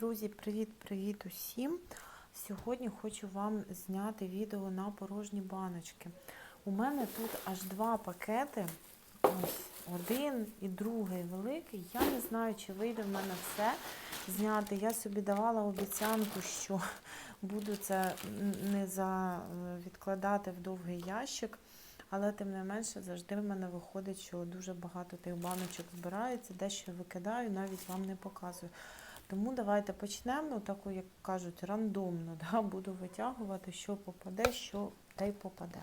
Друзі, привіт-привіт усім! Сьогодні хочу вам зняти відео на порожні баночки. У мене тут аж два пакети. Ось один і другий великий. Я не знаю, чи вийде в мене все зняти. Я собі давала обіцянку, що буду це не за відкладати в довгий ящик. Але тим не менше завжди в мене виходить, що дуже багато тих баночок збирається, дещо викидаю, навіть вам не показую. Тому давайте почнемо, таку, як кажуть, рандомно да, буду витягувати, що попаде, що та й попаде.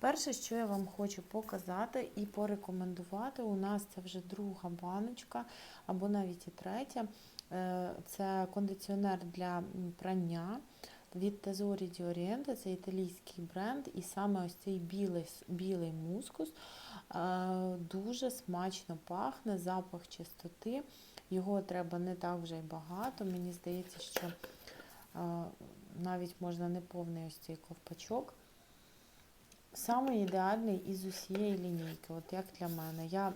Перше, що я вам хочу показати і порекомендувати, у нас це вже друга баночка, або навіть і третя. Е, це кондиціонер для прання від di Oriente, це італійський бренд, і саме ось цей білий білий мускус е, дуже смачно пахне, запах чистоти. Його треба не так вже й багато. Мені здається, що е, навіть можна не повний ось цей ковпачок. Саме ідеальний із усієї лінійки, от як для мене. Я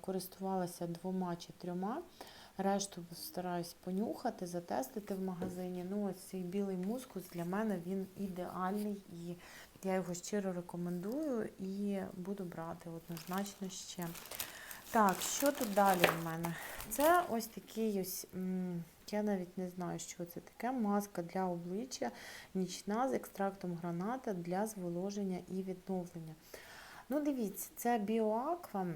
користувалася двома чи трьома. Решту стараюсь понюхати, затестити в магазині. Ну, ось цей білий мускус для мене він ідеальний, і я його щиро рекомендую і буду брати однозначно ще. Так, що тут далі в мене? Це ось такий ось, я навіть не знаю, що це таке. Маска для обличчя, нічна з екстрактом граната для зволоження і відновлення. Ну, дивіться, це біоаква.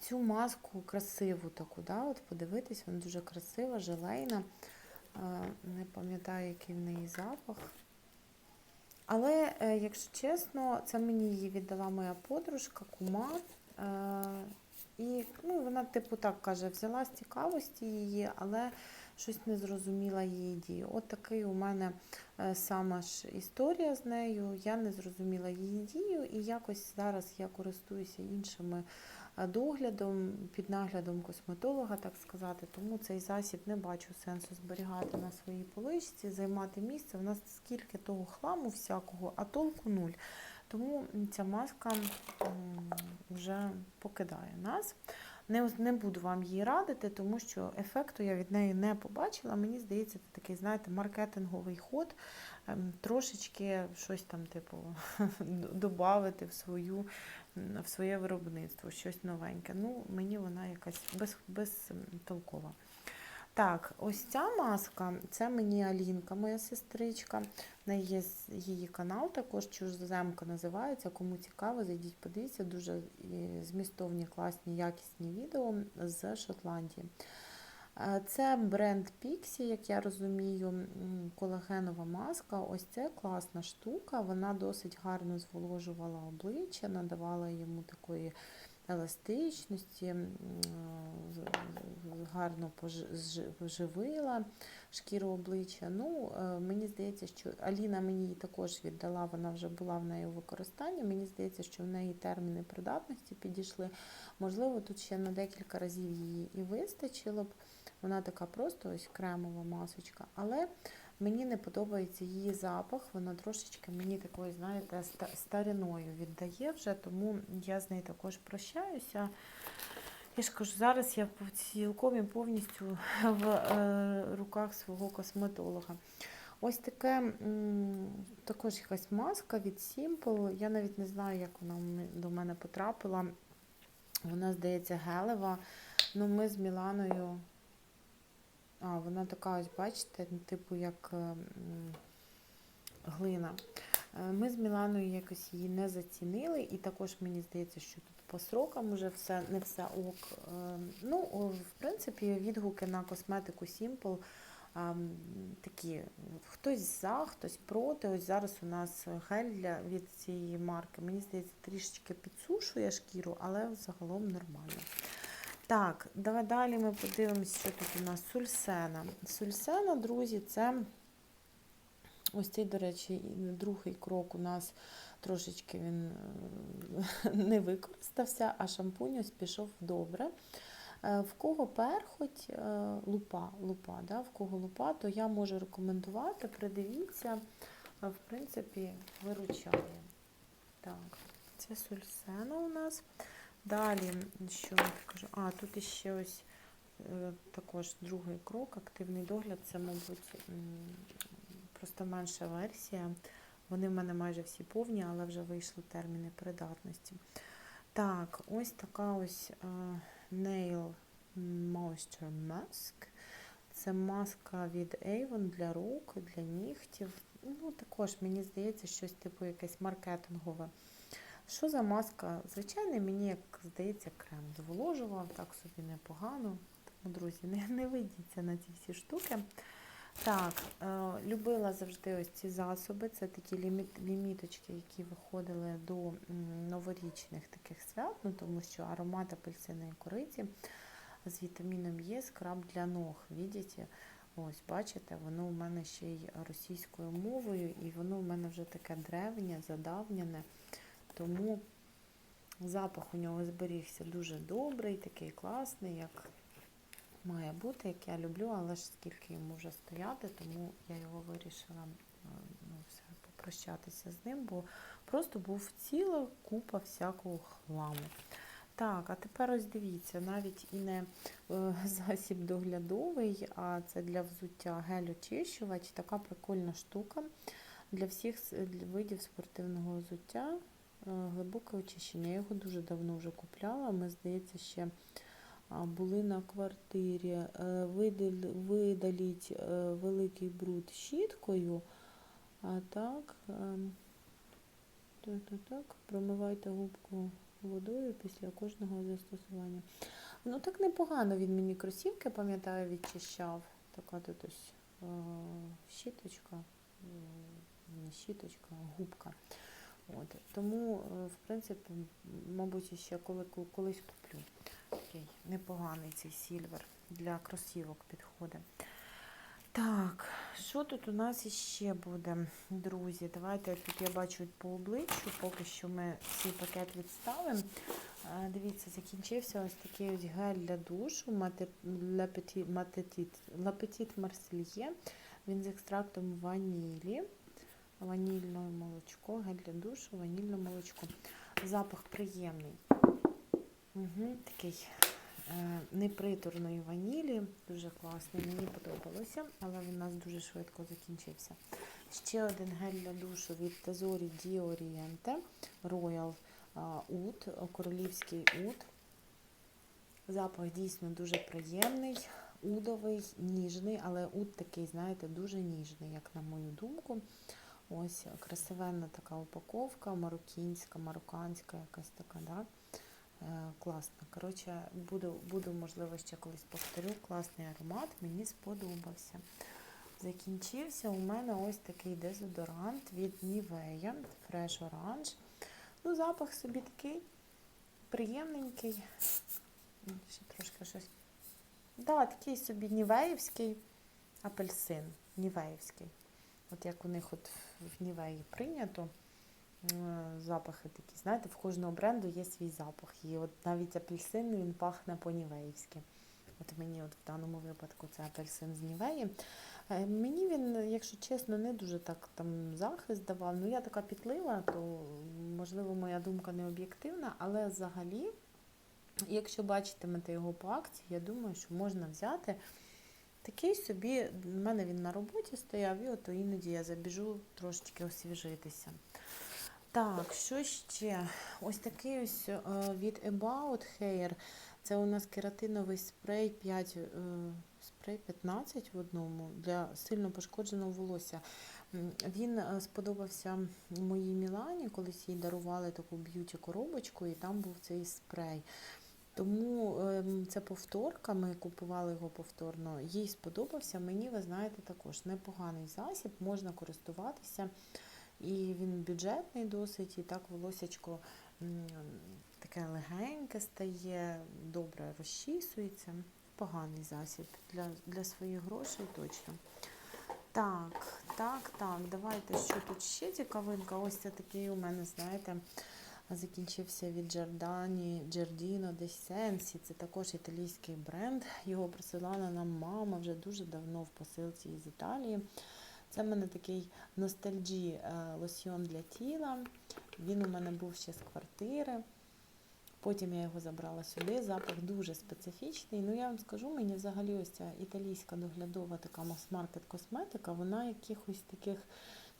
Цю маску красиву таку, да, от подивитись, вона дуже красива, желейна. Не пам'ятаю, який в неї запах. Але, е, якщо чесно, це мені її віддала моя подружка, кума. І ну, вона, типу, так каже, взяла з цікавості її, але щось не зрозуміла її дію. От такий у мене е, сама ж історія з нею. Я не зрозуміла її дію, і якось зараз я користуюся іншими е, доглядом, під наглядом косметолога, так сказати. Тому цей засіб не бачу сенсу зберігати на своїй поличці, займати місце. У нас скільки того хламу всякого, а толку нуль. Тому ця маска вже покидає нас. Не не буду вам її радити, тому що ефекту я від неї не побачила. Мені здається, це такий, знаєте, маркетинговий ход, ем, трошечки щось там, типу, додати в в своє виробництво, щось новеньке. Ну, мені вона якась без, безтолкова. Так, ось ця маска це мені Алінка, моя сестричка. В неї є її канал, також чужоземка називається. Кому цікаво, зайдіть, подивіться, дуже змістовні, класні, якісні відео з Шотландії. Е, це бренд Pixie, як я розумію, колагенова маска. Ось це класна штука. Вона досить гарно зволожувала обличчя, надавала йому такої еластичності, гарно поживила шкіру обличчя. Ну, е, Мені здається, що Аліна мені її також віддала, вона вже була в неї у використанні. Мені здається, що в неї терміни придатності підійшли. Можливо, тут ще на декілька разів її і вистачило б. Вона така просто ось кремова масочка. Але Мені не подобається її запах, вона трошечки мені такою, знаєте, стариною віддає вже, тому я з нею також прощаюся. Я ж кажу, зараз я цілком і повністю в е, руках свого косметолога. Ось таке також якась маска від Simple. Я навіть не знаю, як вона до мене потрапила. Вона, здається, гелева. Ну, Ми з Міланою а, вона така, ось, бачите, типу як е, глина. Е, ми з Міланою якось її не зацінили, і також мені здається, що тут по срокам вже все, не все ок. Е, ну, в принципі, відгуки на косметику Simple такі. Хтось за, хтось проти. Ось зараз у нас гель для, від цієї марки. Мені здається, трішечки підсушує шкіру, але загалом нормально. Так, давай далі ми подивимося, що тут у нас сульсена. Сульсена, друзі, це ось цей, до речі, другий крок у нас трошечки він е, не використався, а шампунь ось пішов добре. Е, в кого перхоть е, лупа, лупа, да? в кого лупа, то я можу рекомендувати, придивіться, в принципі, виручає. Так, це сульсена у нас. Далі, що я покажу? А, тут ще ось е, також другий крок, активний догляд, це, мабуть, просто менша версія. Вони в мене майже всі повні, але вже вийшли терміни придатності. Так, ось така ось е, Nail Moisture Mask. Це маска від Avon для рук, для нігтів. Ну, також, мені здається, щось типу якесь маркетингове. Що за маска? Звичайно, мені, як здається, крем зволожував, так собі непогано. Тому, друзі, не, не ведіться на ці всі штуки. Так, е, любила завжди ось ці засоби. Це такі ліміт, ліміточки, які виходили до новорічних таких свят, ну, тому що аромат апельсиної кориці з вітаміном Е, скраб для ног. Видите? Ось, бачите, воно у мене ще й російською мовою, і воно у мене вже таке древнє, задавнене. Тому запах у нього зберігся дуже добрий, такий класний, як має бути, як я люблю, але ж скільки йому вже стояти, тому я його вирішила е, ну, все, попрощатися з ним, бо просто був ціла купа всякого хламу. Так, а тепер ось дивіться, навіть і не е, засіб доглядовий, а це для взуття гель-очищувач. Така прикольна штука для всіх видів спортивного взуття. Е, Глибоке очищення. Я його дуже давно вже купляла. Ми, здається, ще були на квартирі. Е, Видаліть е, великий бруд щіткою. А так, ем, так, так, промивайте губку водою після кожного застосування. Ну так непогано він мені кросівки, пам'ятаю, відчищав. Така тут ось щіточка, не щіточка, а губка. От. Тому, е, в принципі, мабуть, ще коли, коли- колись куплю. Такий непоганий цей сільвер для кросівок підходить. Так, що тут у нас іще буде, друзі? Давайте тут я бачу по обличчю, поки що ми цей пакет відставимо. Е, Дивіться, закінчився ось такий ось гель для душу Petite Marseille. Він з екстрактом ванілі. Ванільне молочко, гель для душу, ванільне молочко. Запах приємний. Угу, такий е, неприторної ванілі. Дуже класний. Мені подобалося, але він у нас дуже швидко закінчився. Ще один гель для душу від Di Oriente Royal а, Oud, королівський уд. Запах дійсно дуже приємний, удовий, ніжний, але уд такий, знаєте, дуже ніжний, як на мою думку. Ось красивенна така упаковка, мароккінська, марокканська якась така, да? Е, класна. Коротше, буду, буду, можливо, ще колись повторю. Класний аромат, мені сподобався. Закінчився у мене ось такий дезодорант від Nivea Fresh Orange. Ну, запах собі такий приємненький. Ще трошки щось. Да, такий собі нівеївський апельсин. Нівеївський. От як у них от в Нівеї прийнято. Е, Запахи такі, знаєте, в кожного бренду є свій запах. І от навіть апельсин він пахне по-нівеївськи. От мені от в даному випадку це апельсин з Нівеї. Е, Мені він, якщо чесно, не дуже так там захист давав. Ну, я така пітлива, то можливо моя думка не об'єктивна, але взагалі, якщо бачитимете його по акції, я думаю, що можна взяти такий собі. в мене він на роботі стояв, і от іноді я забіжу трошечки освіжитися. Так, що ще? Ось такий ось е, від About Hair. Це у нас кератиновий спрей 5, е, спрей 15 в одному для сильно пошкодженого волосся. Він е, сподобався моїй Мілані, колись їй дарували таку б'юті-коробочку, і там був цей спрей. Тому ем, це повторка, ми купували його повторно. Їй сподобався. Мені, ви знаєте, також непоганий засіб, можна користуватися. І він бюджетний досить, і так волосячко таке легеньке стає, добре розчісується. Поганий засіб для, для своїх грошей точно. Так, так, так, давайте, що тут ще цікавинка. Ось це такий у мене, знаєте, закінчився від Giardino de Sensi. Це також італійський бренд. Його присилала нам мама вже дуже давно в посилці із Італії. Це в мене такий ностальджі е, лосьйон для тіла. Він у мене був ще з квартири. Потім я його забрала сюди. Запах дуже специфічний. Ну я вам скажу, мені взагалі ось ця італійська доглядова така мас-маркет косметика, вона якихось таких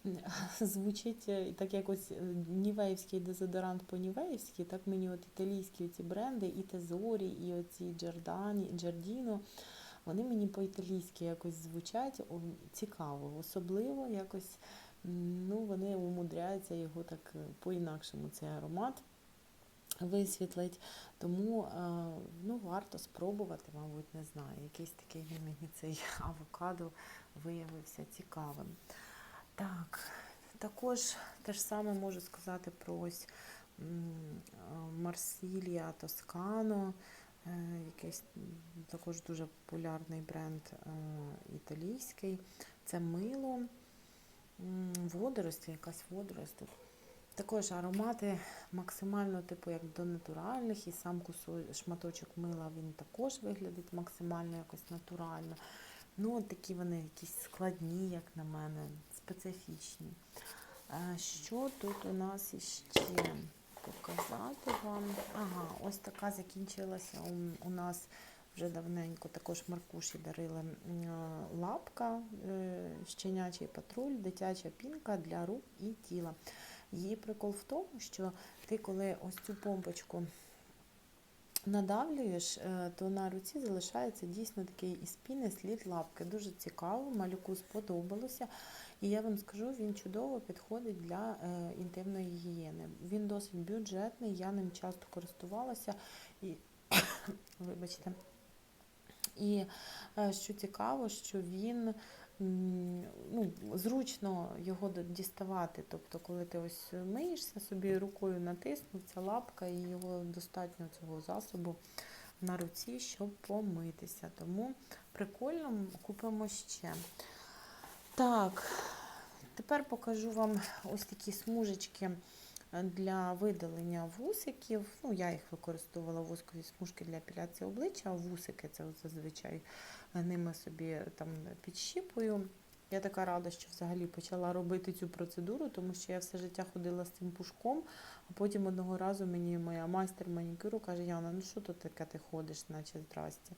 звучить е, так якось е, нівеївський дезодорант по-нівеївськи, так мені от італійські ці бренди, і Тезорі, і оці Джордані, Джардіно, вони мені по-італійськи якось звучать цікаво, особливо якось ну, вони умудряються його так е, по-інакшому цей аромат висвітлить. Тому ну, варто спробувати, мабуть, не знаю. Якийсь такий він мені цей авокадо виявився цікавим. Так, також те ж саме можу сказати про ось Марсілія Тоскано, е, якийсь також дуже популярний бренд е, італійський. Це мило, водорості, якась водорость тут. Також аромати максимально, типу, як до натуральних, і сам кусо- шматочок мила він також виглядить максимально якось натурально. Ну, от такі вони якісь складні, як на мене, специфічні. Що тут у нас іще показати вам? Ага, ось така закінчилася у, у нас вже давненько. Також Маркуші дарили е, лапка, е, щенячий патруль, дитяча пінка для рук і тіла. Її прикол в тому, що ти, коли ось цю помпочку надавлюєш, е, то на руці залишається дійсно такий із піни слід лапки. Дуже цікаво, малюку сподобалося. І я вам скажу, він чудово підходить для е, інтимної гігієни. Він досить бюджетний, я ним часто користувалася і вибачте. І е, що цікаво, що він ну, зручно його діставати. Тобто, коли ти ось миєшся, собі рукою натиснув, ця лапка, і його достатньо цього засобу на руці, щоб помитися. Тому прикольно купимо ще. Так, тепер покажу вам ось такі смужечки для видалення вусиків. Ну, я їх використовувала воскові смужки для епіляції обличчя, а вусики це зазвичай е, ними собі там підщіпую. Я така рада, що взагалі почала робити цю процедуру, тому що я все життя ходила з цим пушком, а потім одного разу мені моя майстер манікюру каже, Яна, ну що тут таке ти ходиш, наче здрасте.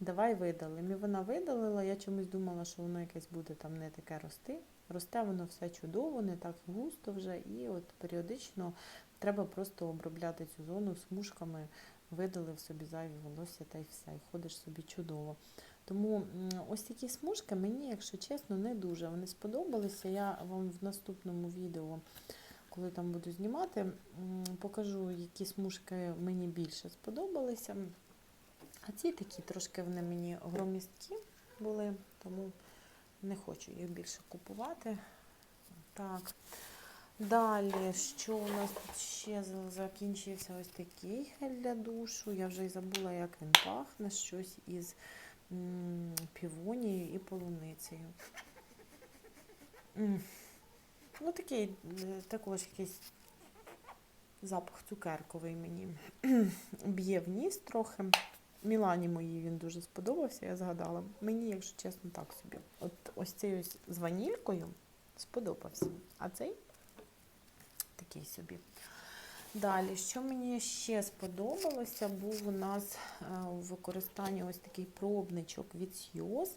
Давай видалимо. І вона видалила. Я чомусь думала, що воно якесь буде там не таке рости. Росте воно все чудово, не так густо вже. І от періодично треба просто обробляти цю зону смужками, видалив собі зайві волосся та й все. І ходиш собі чудово. Тому ось такі смужки мені, якщо чесно, не дуже вони сподобалися. Я вам в наступному відео, коли там буду знімати, покажу, які смужки мені більше сподобалися. А ці такі трошки вони мені громісткі були, тому не хочу їх більше купувати. Так. Далі, що у нас тут ще закінчився ось такий гель для душу. Я вже й забула, як він пахне, щось із півонією і полуницею. М. Ну, такий е, також якийсь запах цукерковий мені б'є в ніс трохи. Мілані моїй він дуже сподобався, я згадала. Мені, якщо чесно, так собі. От ось цей ось з ванількою сподобався. А цей такий собі. Далі, що мені ще сподобалося, був у нас е, у використанні ось такий пробничок від Сіос.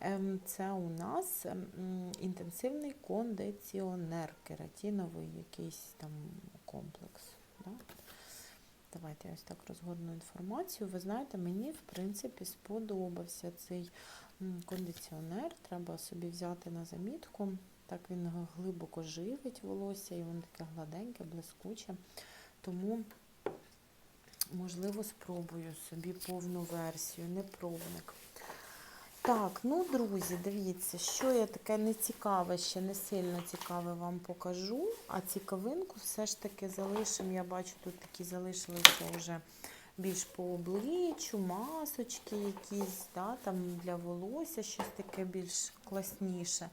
Ем, Це у нас ем, інтенсивний кондиціонер, кератиновий якийсь там комплекс. Да? Давайте я ось так розгорну інформацію. Ви знаєте, мені, в принципі, сподобався цей кондиціонер. Треба собі взяти на замітку. Так він глибоко живить волосся, і воно таке гладеньке, блискуче. Тому, можливо, спробую собі повну версію, не пробник. Так, ну, друзі, дивіться, що я таке нецікаве, ще не сильно цікаве вам покажу. А цікавинку все ж таки залишимо. Я бачу, тут такі залишилися вже більш по обличчю, масочки якісь, да, там для волосся, щось таке більш класніше.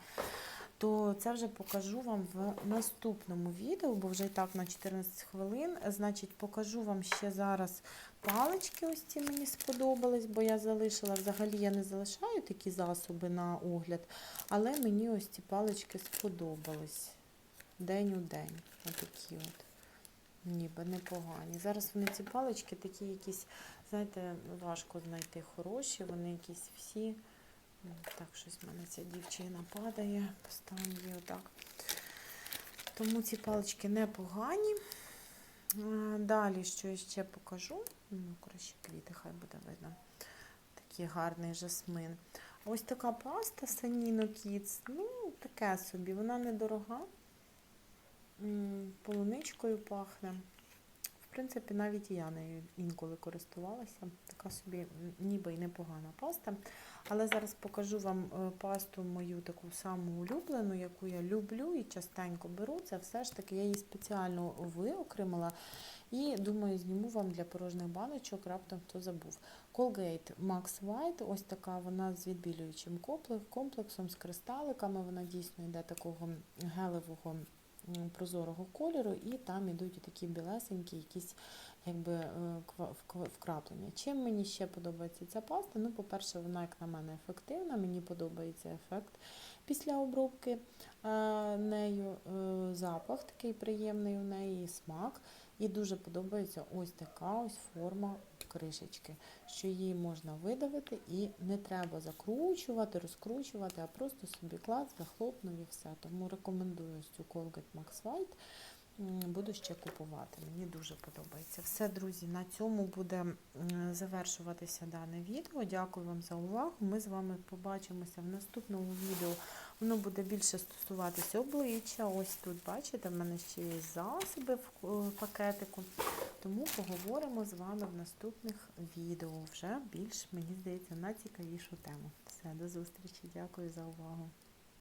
То це вже покажу вам в наступному відео, бо вже і так на 14 хвилин. Значить, покажу вам ще зараз палички. Ось ці мені сподобались, бо я залишила. Взагалі я не залишаю такі засоби на огляд, але мені ось ці палички сподобались. День у день. Отакі от. ніби непогані. Зараз вони ці палички такі якісь, знаєте, важко знайти хороші, вони якісь всі. Так, щось в мене ця дівчина падає, поставимо її отак. Тому ці палички непогані. Далі, що я ще покажу. Ну, краще квіти, хай буде видно. Такий гарний жасмин. Ось така паста Саніно Kids. Ну, таке собі, вона недорога. Полуничкою пахне. В принципі, навіть я нею інколи користувалася. Така собі ніби й непогана паста. Але зараз покажу вам е, пасту мою таку саму улюблену, яку я люблю і частенько беру. Це все ж таки я її спеціально виокремила. І думаю, зніму вам для порожніх баночок, раптом хто забув. Colgate Max White, ось така вона з відбілюючим комплексом, з кристаликами. Вона дійсно йде такого гелевого прозорого кольору, і там ідуть такі білесенькі якісь якби е, вкраплення. Чим мені ще подобається ця паста? Ну, по-перше, вона, як на мене, ефективна. Мені подобається ефект після обробки е, нею. Е, запах такий приємний у неї, смак. І дуже подобається ось така ось форма кришечки, що її можна видавити і не треба закручувати, розкручувати, а просто собі клас, захлопнув і все. Тому рекомендую ось цю Colgate Max White. Буду ще купувати. Мені дуже подобається. Все, друзі, на цьому буде завершуватися дане відео. Дякую вам за увагу. Ми з вами побачимося в наступному відео. Воно буде більше стосуватися обличчя. Ось тут, бачите, в мене ще є засоби в е, пакетику. Тому поговоримо з вами в наступних відео. Вже більш, мені здається, на цікавішу тему. Все, до зустрічі. Дякую за увагу.